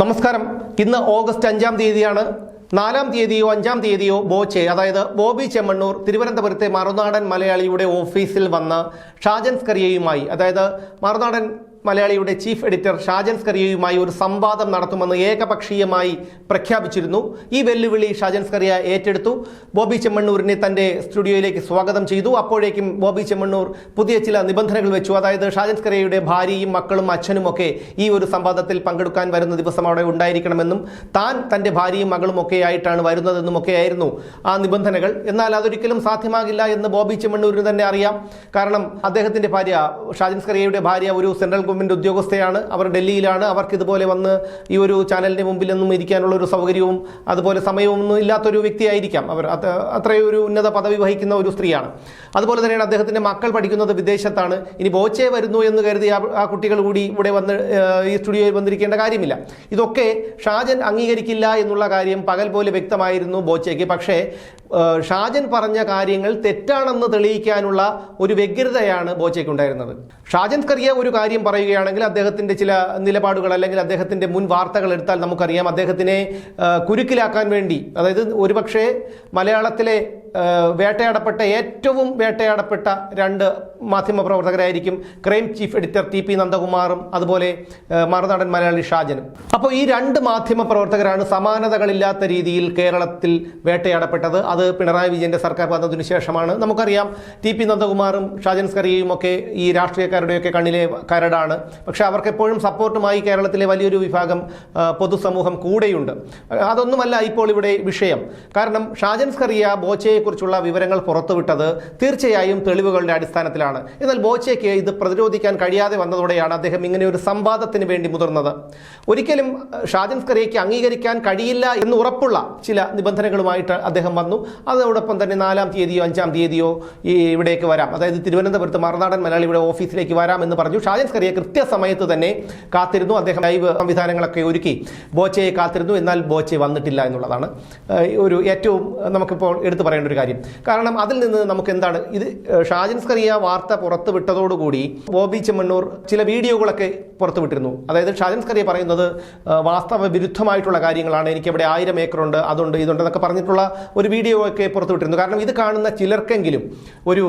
നമസ്കാരം. ഇന്ന് ഓഗസ്റ്റ് അഞ്ചാം തീയതിയാണ്. നാലാം തീയതിയോ അഞ്ചാം തീയതിയോ ബോച്ചെ അതായത് ബോബി ചെമ്മണ്ണൂർ തിരുവനന്തപുരത്തെ മറുനാടൻ മലയാളിയുടെ ഓഫീസിൽ വന്ന് ഷാജൻസ് സ്കറിയയുമായി അതായത് മറുനാടൻ മലയാളിയുടെ ചീഫ് എഡിറ്റർ ഷാജൻ സ്കറിയയുമായി ഒരു സംവാദം നടത്തുമെന്ന് ഏകപക്ഷീയമായി പ്രഖ്യാപിച്ചിരുന്നു. ഈ വെല്ലുവിളി ഷാജൻ സ്കറിയ ഏറ്റെടുത്തു. ബോബി ചെമ്മണ്ണൂരിനെ തന്റെ സ്റ്റുഡിയോയിലേക്ക് സ്വാഗതം ചെയ്തു. അപ്പോഴേക്കും ബോബി ചെമ്മണ്ണൂർ പുതിയ ചില നിബന്ധനകൾ വെച്ചു. അതായത് ഷാജൻ സ്കറിയയുടെ ഭാര്യയും മക്കളും അച്ഛനും ഒക്കെ ഈ ഒരു സംവാദത്തിൽ പങ്കെടുക്കാൻ വരുന്ന ദിവസം അവിടെ ഉണ്ടായിരിക്കണമെന്നും താൻ തന്റെ ഭാര്യയും മകളും ഒക്കെ ആയിട്ടാണ് വരുന്നതെന്നും ഒക്കെയായിരുന്നു ആ നിബന്ധനകൾ. എന്നാൽ അതൊരിക്കലും സാധ്യമാകില്ല എന്ന് ബോബി ചെമ്മണ്ണൂരിന് തന്നെ അറിയാം. കാരണം അദ്ദേഹത്തിന്റെ ഭാര്യ ഷാജൻ സ്കറിയയുടെ ഭാര്യ ഒരു സെൻട്രൽ ഗവൺമെന്റ് ഉദ്യോഗസ്ഥയാണ് അവർ ഡൽഹിയിലാണ് അവർക്ക് ഇതുപോലെ വന്ന് ഈ ഒരു ചാനലിന്റെ മുമ്പിലൊന്നും ഇരിക്കാനുള്ള ഒരു സൗകര്യവും അതുപോലെ സമയമൊന്നും ഇല്ലാത്തൊരു വ്യക്തിയായിരിക്കാം അവർ. അത് അത്രയും ഒരു ഉന്നത പദവി വഹിക്കുന്ന ഒരു സ്ത്രീയാണ്. അതുപോലെ തന്നെയാണ് അദ്ദേഹത്തിന്റെ മക്കൾ പഠിക്കുന്നത് വിദേശത്താണ്. ഇനി ബോച്ചെ വരുന്നു എന്ന് കരുതി ആ- കുട്ടികൾ കൂടി ഇവിടെ വന്ന് ഈ സ്റ്റുഡിയോയിൽ വന്നിരിക്കേണ്ട കാര്യമില്ല. ഇതൊക്കെ ഷാജൻ അംഗീകരിക്കില്ല എന്നുള്ള കാര്യം പകൽ പോലെ വ്യക്തമായിരുന്നു ബോച്ചയ്ക്ക്. പക്ഷേ ഷാജൻ പറഞ്ഞ കാര്യങ്ങൾ തെറ്റാണെന്ന് തെളിയിക്കാനുള്ള ഒരു വ്യഗ്രതയാണ് ബോച്ചയ്ക്ക് ഉണ്ടായിരുന്നത് ഷാജൻ കറിയ ഒരു കാര്യം പറയുകയാണെങ്കിൽ അദ്ദേഹത്തിന്റെ ചില നിലപാടുകൾ അല്ലെങ്കിൽ അദ്ദേഹത്തിന്റെ മുൻ വാർത്തകൾ എടുത്താൽ നമുക്കറിയാം അദ്ദേഹത്തിനെ കുരുക്കിലാക്കാൻ വേണ്ടി അതായത് ഒരുപക്ഷെ മലയാളത്തിലെ വേട്ടയാടപ്പെട്ട ഏറ്റവും വേട്ടയാടപ്പെട്ട രണ്ട് മാധ്യമപ്രവർത്തകരായിരിക്കും crime chief editor T P നന്ദകുമാറും അതുപോലെ മറുനാടൻ മലയാളി ഷാജനും. അപ്പോൾ ഈ രണ്ട് മാധ്യമപ്രവർത്തകരാണ് സമാനതകളില്ലാത്ത രീതിയിൽ കേരളത്തിൽ വേട്ടയാടപ്പെട്ടത്. അത് പിണറായി വിജയന്റെ സർക്കാർ വന്നതിനു ശേഷമാണ്. നമുക്കറിയാം ടി പി നന്ദകുമാറും ഷാജൻ സ്കറിയയും ഒക്കെ ഈ രാഷ്ട്രീയക്കാരുടെയൊക്കെ കണ്ണിലെ കരടാണ്. പക്ഷേ അവർക്ക് എപ്പോഴും സപ്പോർട്ടുമായി കേരളത്തിലെ വലിയൊരു വിഭാഗം പൊതുസമൂഹം കൂടെയുണ്ട്. അതൊന്നുമല്ല ഇപ്പോൾ ഇവിടെ വിഷയം. കാരണം ഷാജൻ സ്കറിയ ബോച്ചയെക്കുറിച്ചുള്ള വിവരങ്ങൾ പുറത്തുവിട്ടത് തീർച്ചയായും തെളിവുകളുടെ അടിസ്ഥാനത്തിലാണ്. എന്നാൽ ബോച്ചയ്ക്ക് ഇത് പ്രതിരോധിക്കാൻ കഴിയാതെ വന്നതോടെയാണ് അദ്ദേഹം ഇങ്ങനെ ഒരു സംവാദത്തിന് വേണ്ടി മുതിർന്നത്. ഒരിക്കലും ഷാജൻ സ്കറിയയ്ക്ക് അംഗീകരിക്കാൻ കഴിയില്ല എന്ന് ഉറപ്പുള്ള ചില നിബന്ധനകളുമായിട്ട് അദ്ദേഹം വന്നു. അതോടൊപ്പം തന്നെ നാലാം തീയതിയോ അഞ്ചാം തീയതിയോ ഈ ഇവിടേക്ക് വരാം. അതായത് തിരുവനന്തപുരത്ത് മറുനാടൻ ഇവിടെ ഓഫീസിലേക്ക് വരാം എന്ന് പറഞ്ഞു. ഷാജൻ സ്കറിയ കൃത്യസമയത്ത് തന്നെ കാത്തിരുന്നു. അദ്ദേഹം ലൈവ് സംവിധാനങ്ങളൊക്കെ ഒരുക്കി ബോച്ചയെ കാത്തിരുന്നു. എന്നാൽ ബോച്ചെ വന്നിട്ടില്ല എന്നുള്ളതാണ്. ഒരു ഏറ്റവും നമുക്കിപ്പോൾ എടുത്തു പറയേണ്ട കാര്യം. കാരണം അതിൽ നിന്ന് നമുക്ക് എന്താണ്? ഇത് ഷാജിൻ സ്കറിയ വാർത്ത പുറത്തു വിട്ടതോടുകൂടി ബോബി ചെമ്മണ്ണൂർ ചില വീഡിയോകളൊക്കെ പുറത്തുവിട്ടിരുന്നു അതായത് ഷാജിൻ സ്കറിയ പറയുന്നത് വാസ്തവ വിരുദ്ധമായിട്ടുള്ള കാര്യങ്ങളാണ്. എനിക്കിവിടെ ആയിരം ഏക്കറുണ്ട് അതുണ്ട് എന്നൊക്കെ പറഞ്ഞിട്ടുള്ള ഒരു വീഡിയോ ഒക്കെ പുറത്തുവിട്ടിരുന്നു കാരണം ഇത് കാണുന്ന ചിലർക്കെങ്കിലും ഒരു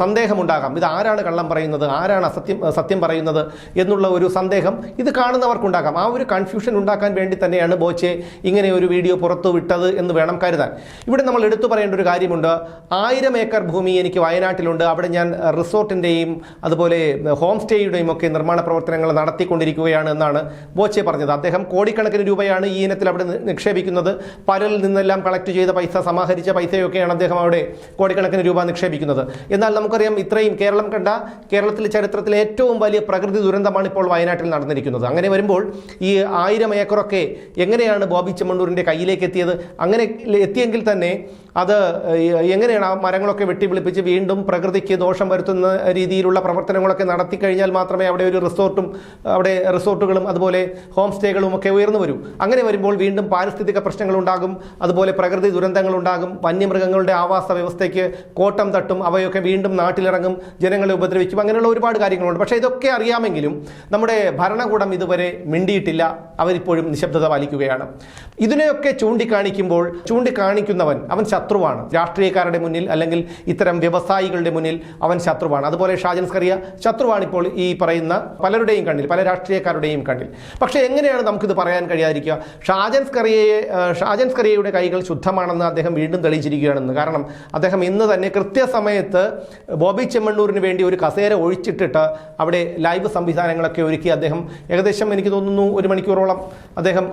സന്ദേഹമുണ്ടാകാം. ഇത് ആരാണ് കള്ളം പറയുന്നത് ആരാണ് അസത്യം സത്യം പറയുന്നത് എന്നുള്ള ഒരു സന്ദേഹം ഇത് കാണുന്നവർക്കുണ്ടാകാം. ആ ഒരു കൺഫ്യൂഷൻ ഉണ്ടാക്കാൻ വേണ്ടി തന്നെയാണ് ബോച്ചെ ഇങ്ങനെ ഒരു വീഡിയോ പുറത്തു വിട്ടത് എന്ന് വേണം കരുതാൻ. ഇവിടെ നമ്മൾ എടുത്തു പറയേണ്ട ഒരു കാര്യമുണ്ട് ആയിരം ഏക്കർ ഭൂമി എനിക്ക് വയനാട്ടിലുണ്ട്. അവിടെ ഞാൻ റിസോർട്ടിന്റെയും അതുപോലെ ഹോം സ്റ്റേയുടെയും ഒക്കെ നിർമ്മാണ പ്രവർത്തനങ്ങൾ നടത്തിക്കൊണ്ടിരിക്കുകയാണ് എന്നാണ് ബോച്ചെ പറഞ്ഞത്. അദ്ദേഹം കോടിക്കണക്കിന് രൂപയാണ് ഈ ഇനത്തിൽ അവിടെ നിക്ഷേപിക്കുന്നത്. പലരിൽ നിന്നെല്ലാം കളക്ട് ചെയ്ത പൈസ സമാഹരിച്ച പൈസയൊക്കെയാണ് അദ്ദേഹം അവിടെ കോടിക്കണക്കിന് രൂപ നിക്ഷേപിക്കുന്നത്. എന്നാൽ നമുക്കറിയാം ഇത്രയും കേരളം കണ്ട കേരളത്തിലെ ചരിത്രത്തിലെ ഏറ്റവും വലിയ പ്രകൃതി ദുരന്തമാണ് ഇപ്പോൾ വയനാട്ടിൽ നടന്നിരിക്കുന്നത്. അങ്ങനെ വരുമ്പോൾ ഈ ആയിരം ഏക്കറൊക്കെ എങ്ങനെയാണ് ബോബി ചെമ്മണ്ണൂരിന്റെ കയ്യിലേക്ക് എത്തിയത്? അങ്ങനെ എത്തിയെങ്കിൽ തന്നെ അത് എങ്ങനെയാണ് ആ മരങ്ങളൊക്കെ വെട്ടിപ്പിളിപ്പിച്ച് വീണ്ടും പ്രകൃതിക്ക് ദോഷം വരുത്തുന്ന രീതിയിലുള്ള പ്രവർത്തനങ്ങളൊക്കെ നടത്തി കഴിഞ്ഞാൽ മാത്രമേ അവിടെ ഒരു റിസോർട്ടും അവിടെ റിസോർട്ടുകളും അതുപോലെ ഹോം സ്റ്റേകളും ഒക്കെ ഉയർന്നു വരൂ. അങ്ങനെ വരുമ്പോൾ വീണ്ടും പാരിസ്ഥിതിക പ്രശ്നങ്ങളുണ്ടാകും അതുപോലെ പ്രകൃതി ദുരന്തങ്ങൾ ദുരന്തങ്ങളുണ്ടാകും വന്യമൃഗങ്ങളുടെ ആവാസ വ്യവസ്ഥയ്ക്ക് കോട്ടം തട്ടും അവയൊക്കെ വീണ്ടും നാട്ടിലിറങ്ങും ജനങ്ങളെ ഉപദ്രവിക്കും അങ്ങനെയുള്ള ഒരുപാട് കാര്യങ്ങളുണ്ട്. പക്ഷേ ഇതൊക്കെ അറിയാമെങ്കിലും നമ്മുടെ ഭരണകൂടം ഇതുവരെ മിണ്ടിയിട്ടില്ല. അവരിപ്പോഴും നിശബ്ദത പാലിക്കുകയാണ്. ഇതിനെയൊക്കെ ചൂണ്ടിക്കാണിക്കുമ്പോൾ ചൂണ്ടിക്കാണിക്കുന്നവൻ അവൻ ശത്രുവാണ്. രാഷ്ട്രീയക്കാരുടെ മുന്നിൽ അല്ലെങ്കിൽ ഇത്തരം വ്യവസായികളുടെ മുന്നിൽ അവൻ ശത്രുവാണ്. അതുപോലെ ഷാജൻസ്കറിയ ശത്രുവാണ് ഇപ്പോൾ ഈ പറയുന്ന പലരുടെയും കണ്ണിൽ പല രാഷ്ട്രീയക്കാരുടെയും കണ്ണിൽ. പക്ഷേ എങ്ങനെയാണ് നമുക്കിത് പറയാൻ കഴിയാതിരിക്കുക? ഷാജൻ ഷാജൻസ്കറിയയുടെ ഷാജൻ സ്കറിയയുടെ കൈകൾ ശുദ്ധമാണെന്ന് അദ്ദേഹം വീണ്ടും തെളിയിച്ചിരിക്കുകയാണെന്ന്. കാരണം അദ്ദേഹം ഇന്ന് തന്നെ കൃത്യസമയത്ത് ബോബി ചെമ്മണ്ണൂരിന് വേണ്ടി ഒരു കസേര ഒഴിച്ചിട്ടിട്ട് അവിടെ ലൈവ് സംവിധാനങ്ങളൊക്കെ ഒരുക്കി അദ്ദേഹം ഏകദേശം എനിക്ക് തോന്നുന്നു ഒരു മണിക്കൂറോളം അദ്ദേഹം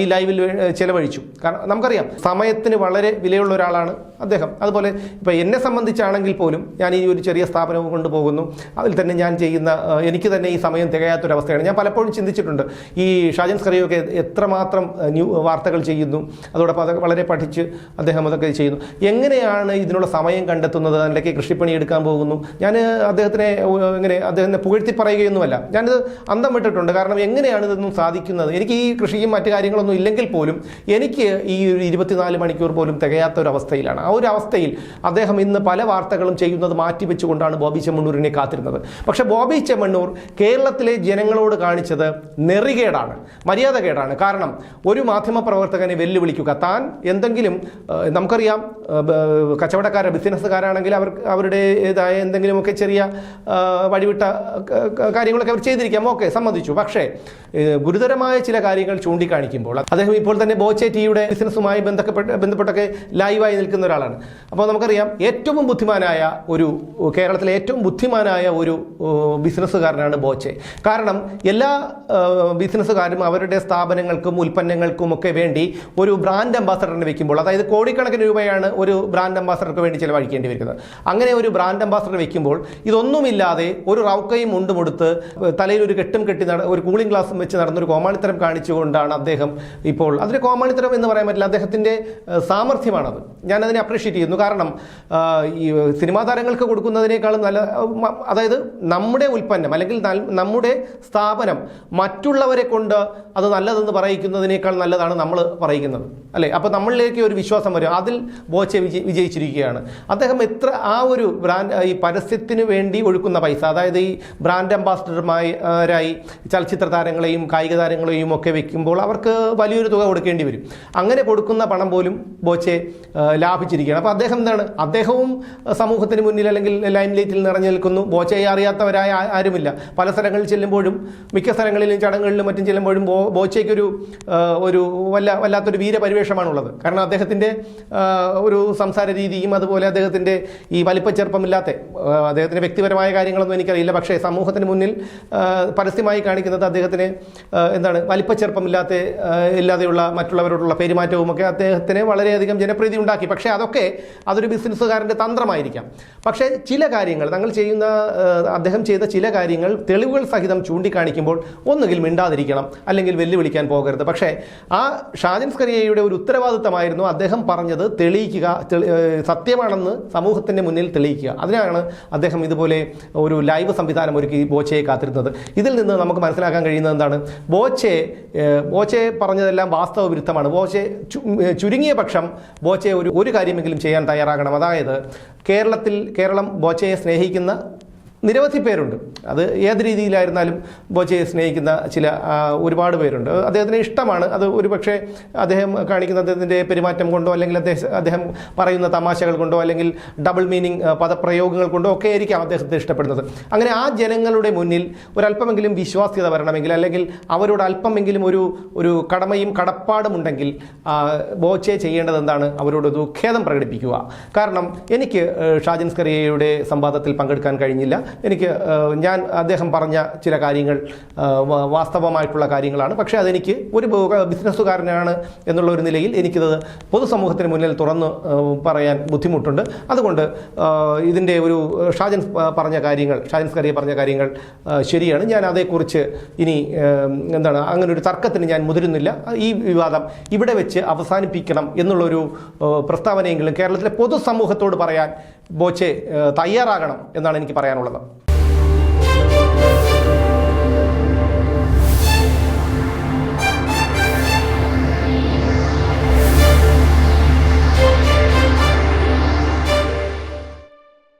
ഈ ലൈവിൽ ചെലവഴിച്ചു. കാരണം നമുക്കറിയാം സമയത്തിന് വളരെ വിലയുള്ള ഒരാളാണ് അദ്ദേഹം. അതുപോലെ ഇപ്പോൾ എന്നെ സംബന്ധിച്ചാണെങ്കിൽ പോലും ഞാൻ ഈ ഒരു ചെറിയ സ്ഥാപനവും കൊണ്ടുപോകുന്നു. അതിൽ തന്നെ ഞാൻ ചെയ്യുന്ന എനിക്ക് തന്നെ ഈ സമയം തികയാത്തൊരവസ്ഥയാണ്. ഞാൻ പലപ്പോഴും ചിന്തിച്ചിട്ടുണ്ട് ഈ ഷാജൻ സ്കറിയൊക്കെ എത്രമാത്രം ന്യൂ വാർത്തകൾ ചെയ്യുന്നു. അതോടൊപ്പം അതൊക്കെ വളരെ പഠിച്ച് അദ്ദേഹം അതൊക്കെ ചെയ്യുന്നു. എങ്ങനെയാണ് ഇതിനുള്ള സമയം കണ്ടെത്തുന്നത്? അതിലേക്ക് കൃഷിപ്പണി എടുക്കാൻ പോകുന്നു. ഞാൻ അദ്ദേഹത്തിനെ ഇങ്ങനെ അദ്ദേഹത്തിനെ പുകഴ്ത്തി പറയുകയൊന്നുമല്ല. ഞാനിത് അന്തം വിട്ടിട്ടുണ്ട്. കാരണം എങ്ങനെയാണ് ഇതൊന്നും സാധിക്കുന്നത്? എനിക്ക് ഈ കൃഷിയും മറ്റു കാര്യങ്ങളൊന്നും ഇല്ലെങ്കിൽ പോലും എനിക്ക് ഈ ഒരു ഇരുപത്തിനാല് മണിക്കൂർ പോലും തികയാത്ത ഒരു ഒരു അവസ്ഥയിലാണ് ആ ഒരു അവസ്ഥയിൽ അദ്ദേഹം ഇന്ന് പല വാർത്തകളും ചെയ്യുന്നത് മാറ്റിവെച്ചുകൊണ്ടാണ് ബോബി ചെമ്മണ്ണൂരിനെ കാത്തിരുന്നത്. പക്ഷേ ബോബി ചെമ്മണ്ണൂർ കേരളത്തിലെ ജനങ്ങളോട് കാണിച്ചത് നെറികേടാണ് മര്യാദകേടാണ്. കാരണം ഒരു മാധ്യമപ്രവർത്തകനെ വെല്ലുവിളിക്കുക താൻ എന്തെങ്കിലും നമുക്കറിയാം കച്ചവടക്കാരെ ബിസിനസ്സുകാരാണെങ്കിൽ അവർ അവരുടേതായ എന്തെങ്കിലുമൊക്കെ ചെറിയ വഴിവിട്ട കാര്യങ്ങളൊക്കെ അവർ ചെയ്തിരിക്കാം. ഓക്കെ സമ്മതിച്ചു. പക്ഷേ ഗുരുതരമായ ചില കാര്യങ്ങൾ ചൂണ്ടിക്കാണിക്കുമ്പോൾ അദ്ദേഹം ഇപ്പോൾ തന്നെ ബോച്ചെ ടിയുടെ ബിസിനസ്സുമായി ബന്ധപ്പെട്ട് ബന്ധപ്പെട്ടൊക്കെ ലൈവായി നിൽക്കുന്ന ഒരാളാണ്. അപ്പോൾ നമുക്കറിയാം ഏറ്റവും ബുദ്ധിമാനായ ഒരു കേരളത്തിലെ ഏറ്റവും ബുദ്ധിമാനായ ഒരു ബിസിനസ്സുകാരനാണ് ബോച്ചെ. കാരണം എല്ലാ ബിസിനസ്സുകാരും അവരുടെ സ്ഥാപനങ്ങൾക്കും ഉൽപ്പന്നങ്ങൾക്കും ഒക്കെ വേണ്ടി ഒരു ബ്രാൻഡ് അംബാസഡറിനെ വെക്കുമ്പോൾ അതായത് കോടിക്കണക്കിന് രൂപയാണ് ഒരു ബ്രാൻഡ് അംബാസഡർക്ക് വേണ്ടി ചിലവഴിക്കേണ്ടി വരുന്നത്. അങ്ങനെ ഒരു ബ്രാൻഡ് അംബാസഡർ വെക്കുമ്പോൾ ഇതൊന്നുമില്ലാതെ ഒരു റൗക്കയും മുണ്ടും കൊടുത്ത് തലയിൽ ഒരു കെട്ടും കെട്ടി നട ഒരു കൂളിംഗ് ഗ്ലാസും വെച്ച് നടന്നൊരു കോമാളിത്തരം കാണിച്ചുകൊണ്ടാണ് അദ്ദേഹം ഇപ്പോൾ അതിന് കോമാളിത്തരം എന്ന് പറയാൻ പറ്റില്ല അദ്ദേഹത്തിന്റെ സാമർഥ്യമാണത്. ഞാനതിനെ അപ്രീഷിയേറ്റ് ചെയ്യുന്നു. കാരണം ഈ സിനിമാ താരങ്ങൾക്ക് കൊടുക്കുന്നതിനേക്കാളും നല്ല അതായത് നമ്മുടെ ഉൽപ്പന്നം അല്ലെങ്കിൽ നമ്മുടെ സ്ഥാപനം മറ്റുള്ളവരെ കൊണ്ട് അത് നല്ലതെന്ന് പറയിക്കുന്നതിനേക്കാൾ നല്ലതാണ് നമ്മൾ പറയിക്കുന്നത് അല്ലേ? അപ്പോൾ നമ്മളിലേക്ക് ഒരു വിശ്വാസം വരും. അതിൽ ബോച്ചെ വിജയി വിജയിച്ചിരിക്കുകയാണ്. അദ്ദേഹം എത്ര ആ ഒരു ബ്രാൻഡ് ഈ പരസ്യത്തിന് വേണ്ടി ഒഴുക്കുന്ന പൈസ അതായത് ഈ ബ്രാൻഡ് അംബാസിഡർമായി ആയി ചലച്ചിത്ര താരങ്ങളെയും കായിക താരങ്ങളെയും ഒക്കെ വെക്കുമ്പോൾ അവർക്ക് വലിയൊരു തുക കൊടുക്കേണ്ടി വരും. അങ്ങനെ കൊടുക്കുന്ന പണം പോലും ബോച്ചെ ലാഭിച്ചിരിക്കുകയാണ്. അപ്പോൾ അദ്ദേഹം എന്താണ്? അദ്ദേഹവും സമൂഹത്തിന് മുന്നിൽ അല്ലെങ്കിൽ ലൈം ലൈറ്റിൽ നിറഞ്ഞു നിൽക്കുന്നു. ബോച്ചയെ അറിയാത്തവരായ ആരുമില്ല. പല സ്ഥലങ്ങളിൽ ചെല്ലുമ്പോഴും മിക്ക സ്ഥലങ്ങളിലും ചടങ്ങുകളിലും മറ്റും ചെല്ലുമ്പോഴും ബോ ബോച്ചയ്ക്കൊരു ഒരു വല്ല വല്ലാത്തൊരു വീരപരിവേഷമാണുള്ളത്. കാരണം അദ്ദേഹത്തിന്റെ ഒരു സംസാര രീതിയും അതുപോലെ അദ്ദേഹത്തിന്റെ ഈ വലിപ്പച്ചെറുപ്പമില്ലാത്ത അദ്ദേഹത്തിന്റെ വ്യക്തിപരമായ കാര്യങ്ങളൊന്നും എനിക്കറിയില്ല. പക്ഷേ സമൂഹത്തിന് മുന്നിൽ പരസ്യമായി കാണിക്കുന്നത് അദ്ദേഹത്തിന് എന്താണ്? വലിപ്പച്ചെറുപ്പമില്ലാത്ത ഇല്ലാതെയുള്ള മറ്റുള്ളവരോടുള്ള പെരുമാറ്റവും ഒക്കെ അദ്ദേഹത്തിന് വളരെയധികം ജനപ്രീതി ഉണ്ടാക്കി. പക്ഷേ അതൊക്കെ അതൊരു ബിസിനസ്സുകാരന്റെ തന്ത്രമായിരിക്കാം. പക്ഷേ ചില കാര്യങ്ങൾ തങ്ങൾ ചെയ്യുന്ന അദ്ദേഹം ചെയ്ത ചില കാര്യങ്ങൾ തെളിവുകൾ സഹിതം ചൂണ്ടിക്കാണിക്കുമ്പോൾ ഒന്നുകിൽ മിണ്ടാതിരിക്കണം അല്ലെങ്കിൽ വെല്ലുവിളിക്കാൻ പോകരുത്. പക്ഷേ ആ ഷാജൻ സ്കറിയയുടെ ഒരു ഉത്തരവാദിത്തമായിരുന്നു അദ്ദേഹം പറഞ്ഞത് തെളിയിക്കുക സത്യമാണെന്ന് സമൂഹത്തിന്റെ മുന്നിൽ തെളിയിക്കുക. അതിനാണ് അദ്ദേഹം ഇതുപോലെ ഒരു ലൈവ് സംവിധാനം ഒരുക്കി ബോച്ചയെ കാത്തിരുന്നത്. ഇതിൽ നിന്ന് നമുക്ക് മനസ്സിലാക്കാൻ കഴിയുന്നത് എന്താണ്? ബോച്ചെ ബോച്ചെ പറഞ്ഞതെല്ലാം വാസ്തവ വിരുദ്ധമാണ് ബോച്ചെ ചുരുങ്ങിയ പക്ഷം ബോച്ചെ ഒരു ഒരു കാര്യമെങ്കിലും ചെയ്യാൻ തയ്യാറാകണം. അതായത് കേരളത്തിൽ കേരളം ബോച്ചയെ സ്നേഹിക്കുന്ന നിരവധി പേരുണ്ട്. അത് ഏത് രീതിയിലായിരുന്നാലും ബോച്ചയെ സ്നേഹിക്കുന്ന ചില ഒരുപാട് പേരുണ്ട്. അദ്ദേഹത്തിന് ഇഷ്ടമാണ്. അത് ഒരുപക്ഷെ അദ്ദേഹം കാണിക്കുന്ന അദ്ദേഹത്തിന്റെ പെരുമാറ്റം കൊണ്ടോ അല്ലെങ്കിൽ അദ്ദേഹം അദ്ദേഹം പറയുന്ന തമാശകൾ കൊണ്ടോ അല്ലെങ്കിൽ ഡബിൾ മീനിങ് പദപ്രയോഗങ്ങൾ കൊണ്ടോ ഒക്കെ ആയിരിക്കാം അദ്ദേഹത്തെ ഇഷ്ടപ്പെടുന്നത്. അങ്ങനെ ആ ജനങ്ങളുടെ മുന്നിൽ ഒരല്പമെങ്കിലും വിശ്വാസ്യത വരണമെങ്കിൽ അല്ലെങ്കിൽ അവരോട് അല്പമെങ്കിലും ഒരു ഒരു കടമയും കടപ്പാടും ഉണ്ടെങ്കിൽ ആ, ബോച്ചെ ചെയ്യേണ്ടത് എന്താണ്? അവരോട് ദുഃഖേദം ഖേദം പ്രകടിപ്പിക്കുക. കാരണം എനിക്ക് ഷാജിൻസ്കറിയയുടെ ഷാജിൻ സ്കറിയയുടെ സംവാദത്തിൽ പങ്കെടുക്കാൻ കഴിഞ്ഞില്ല. എനിക്ക് ഞാൻ അദ്ദേഹം പറഞ്ഞ ചില കാര്യങ്ങൾ വാസ്തവമായിട്ടുള്ള കാര്യങ്ങളാണ്. പക്ഷേ അതെനിക്ക് ഒരു ബിസിനസ്സുകാരനാണ് എന്നുള്ള ഒരു നിലയിൽ എനിക്കിത് പൊതുസമൂഹത്തിന് മുന്നിൽ തുറന്ന് പറയാൻ ബുദ്ധിമുട്ടുണ്ട്. അതുകൊണ്ട് ഇതിന്റെ ഒരു ഷാജൻ പറഞ്ഞ കാര്യങ്ങൾ ഷാജൻ സ്കറിയ പറഞ്ഞ കാര്യങ്ങൾ ശരിയാണ്. ഞാൻ അതേക്കുറിച്ച് ഇനി എന്താണ് അങ്ങനെ ഒരു തർക്കത്തിന് ഞാൻ മുതിരുന്നില്ല. ഈ വിവാദം ഇവിടെ വെച്ച് അവസാനിപ്പിക്കണം എന്നുള്ളൊരു പ്രസ്താവനയെങ്കിലും കേരളത്തിലെ പൊതുസമൂഹത്തോട് പറയാൻ ബോച്ചെ തയ്യാറാകണം എന്നാണ് എനിക്ക് പറയാനുള്ളത്.